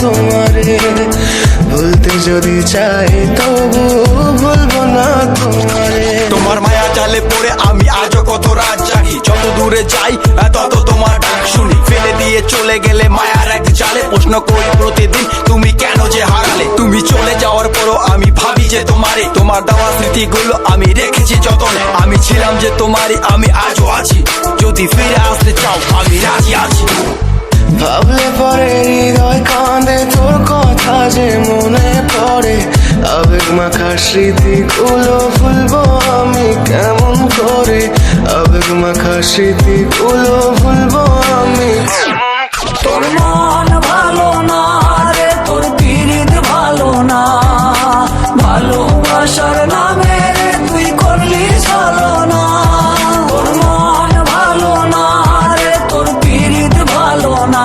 তোমারে ভুলতে যদি চাই, তবু ভুলবো না তোমারে। তোমার মায়া জালে পড়ে আমি আজও কত রাত জাগি। যত দূরে যাই তত তোমার ডাক শুনি। ফেলে দিয়ে চলে গেলে মায়ার এক জালে। প্রশ্ন করি প্রতিদিন, তুমি কেন যে হারালে? তুমি চলে যাওয়ার পরও আমি ভাবি যে তোমারে। তোমার দেওয়া স্মৃতিগুলো আমি রেখেছি যতনে। আমি ছিলাম যে তোমারই, আমি আজও আছি। যদি ফিরে আসতে চাও, আমি রাজি আছি। যে মনে পড়ে আবেগ মাখা স্মৃতিগুলো ভুলবো আমি কেমন করে? আবেগ মাখা স্মৃতিগুলো ভুলবো আমি। তোর মন ভালো না রে, তোর পিরিত ভালো না। ভালোবাসার নামে তুই করলি চলো না তোর মন ভালো না রে, তোর পিরিত ভালো না।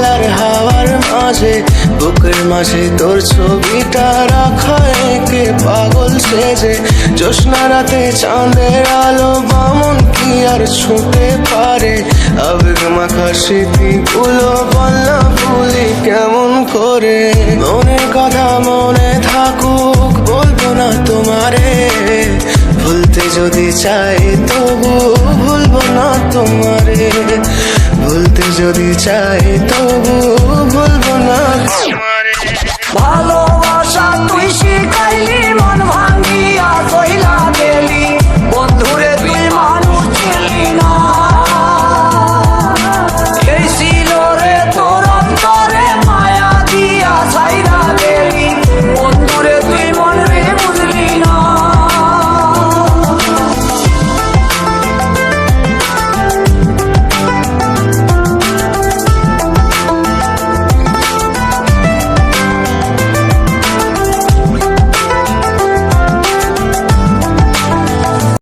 অবহেলার হাওয়ার মাঝে, বুকের মাঝে তোর ছবিটা রাখা একে পাগল সেজে। জ্যোৎস্না রাতে চাঁদের আলো বামন কি আর ছুঁতে পারে? আবেগ মাখা স্মৃতিগুলো বলনা ভুলি কেমন করে? মনের কথা মনে থাকুক, বলব না তোমারে। ভুলতে যদি চাই তবু যদি চাই তবু